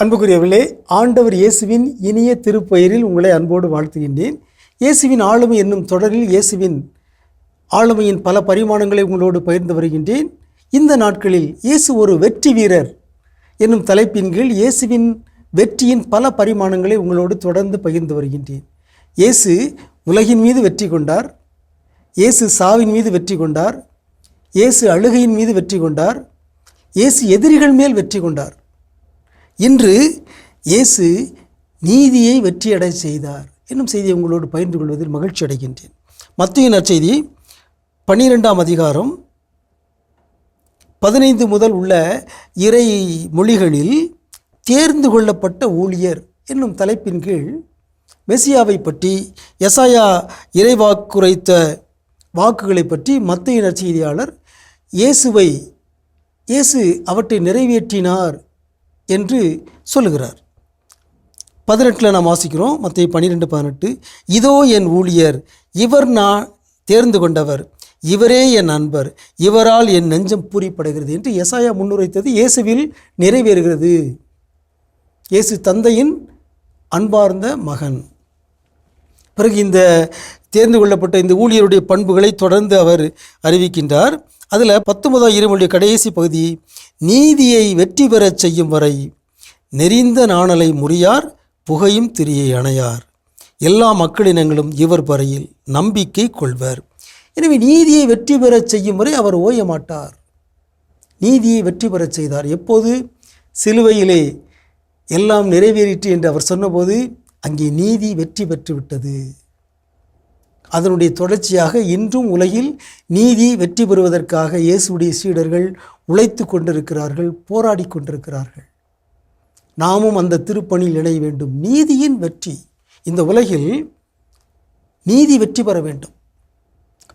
அன்புக்குரியவர்களே ஆண்டவர் இயேசுவின் இனிய திருப்பெயரில் உங்களை அன்போடு வாழ்த்துகின்றேன். இயேசுவின் ஆளுமை என்னும் தொடரில் இயேசுவின் ஆளுமையின் பல பரிமாணங்களை உங்களோடு பகிர்ந்து வருகின்றேன். இந்த நாட்களில் இயேசு ஒரு வெற்றி வீரர் என்னும் தலைப்பின் கீழ் இயேசுவின் வெற்றியின் பல பரிமாணங்களை உங்களோடு தொடர்ந்து பகிர்ந்து வருகின்றேன். இயேசு உலகின் மீது வெற்றி கொண்டார். இயேசு சாவின் மீது வெற்றி கொண்டார். இயேசு அழுகையின் மீது வெற்றி கொண்டார். இயேசு எதிரிகள் மேல் வெற்றி கொண்டார். இன்று இயேசு நீதியை வெற்றியடை செய்தார் என்னும் செய்தியை உங்களோடு பகிர்ந்து கொள்வதில் மகிழ்ச்சி அடைகின்றேன். மத்திய நற்செய்தி பன்னிரெண்டாம் அதிகாரம் பதினைந்து முதல் உள்ள இறை மொழிகளில் தேர்ந்து கொள்ளப்பட்ட ஊழியர் என்னும் தலைப்பின் கீழ் மெசியாவை பற்றி எசாயா இறைவாக்குரைத்த வாக்குகளை பற்றி மத்திய நற்செய்தியாளர் இயேசுவை இயேசு அவற்றை நிறைவேற்றினார் என்று சொல்லுகிறார். பதினெட்டில் நாம் வாசிக்கிறோம். மற்ற பன்னிரெண்டு பதினெட்டு. இதோ என் ஊழியர் இவர் நான் தேர்ந்து கொண்டவர். இவரே என் நண்பர் இவரால் என் நெஞ்சம் பூரிப்படுகிறது என்று எசாயா முன்னுரைத்தது இயேசுவில் நிறைவேறுகிறது. இயேசு தந்தையின் அன்பார்ந்த மகன். பிறகு இந்த தேர்ந்து கொள்ளப்பட்ட இந்த ஊழியருடைய பண்புகளை தொடர்ந்து அவர் அறிவிக்கின்றார். அதில் பத்தொன்பதாம் இருமொழி கடைசி பகுதி நீதியை வெற்றி பெறச் செய்யும் வரை நெறிந்த நாணலை முறியார் புகையும் திரியை அணையார். எல்லா மக்களினங்களும் இவர் பறையில் நம்பிக்கை கொள்வர். எனவே நீதியை வெற்றி பெறச் செய்யும் வரை அவர் ஓய மாட்டார். நீதியை வெற்றி பெறச் செய்தார். எப்போது? சிலுவையிலே எல்லாம் நிறைவேறிற்று என்று அவர் சொன்னபோது அங்கே நீதி வெற்றி பெற்றுவிட்டது அதனுடைய தொடர்ச்சியாக இன்றும் உலகில் நீதி வெற்றி பெறுவதற்காக இயேசுடைய சீடர்கள் உழைத்து கொண்டிருக்கிறார்கள் போராடி கொண்டிருக்கிறார்கள். நாமும் அந்த திருப்பணியில் இணைய வேண்டும். நீதியின் வெற்றி. இந்த உலகில் நீதி வெற்றி பெற வேண்டும்.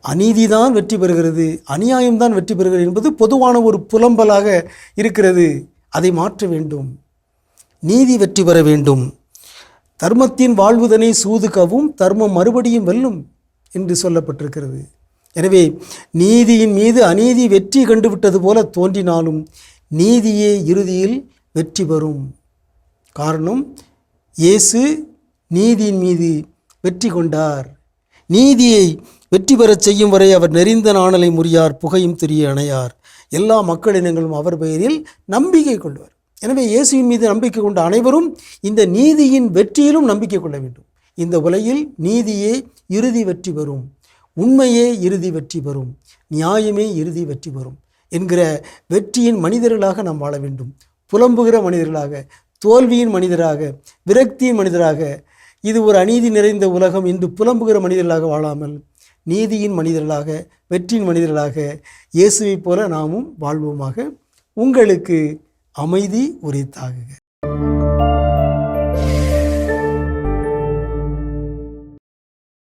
அநீதிதான் வெற்றி பெறுகிறது. அநியாயம்தான் வெற்றி பெறுகிறது என்பது பொதுவான ஒரு புலம்பலாக இருக்கிறது. அதை மாற்ற வேண்டும். நீதி வெற்றி பெற வேண்டும். தர்மத்தின் வாழ்வுதனை சூதுகவும் தர்மம் மறுபடியும் வெல்லும். என்று சொல்லப்பட்டிருக்கிறது. எனவே நீதியின் மீது அநீதி வெற்றி கண்டுவிட்டது போல தோன்றினாலும் நீதியே இறுதியில் வெற்றி பெறும். காரணம் இயேசு நீதியின் மீது வெற்றி கொண்டார். நீதியை வெற்றி பெறச் செய்யும் வரை அவர் நெறிந்த நாணலை முறியார் புகையும் திரிய அணையார். எல்லா மக்களினங்களும் அவர் பெயரில் நம்பிக்கை கொள்வர். எனவே இயேசுவின் மீது நம்பிக்கை கொண்ட அனைவரும் இந்த நீதியின் வெற்றியிலும் நம்பிக்கை கொள்ள வேண்டும். இந்த உலகில் நீதியே இறுதி வெற்றி பெறும். உண்மையே இறுதி வெற்றி பெறும். நியாயமே இறுதி வெற்றி பெறும் என்கிற வெற்றியின் மனிதர்களாக நாம் வாழ வேண்டும். புலம்புகிற மனிதர்களாக தோல்வியின் மனிதராக விரக்தியின் மனிதராக இது ஒரு அநீதி நிறைந்த உலகம் என்று புலம்புகிற மனிதர்களாக வாழாமல் நீதியின் மனிதர்களாக வெற்றியின் மனிதர்களாக இயேசுவைப் போல நாமும் வாழ்வோமாக. உங்களுக்கு அமைதி உரித்தாகுக.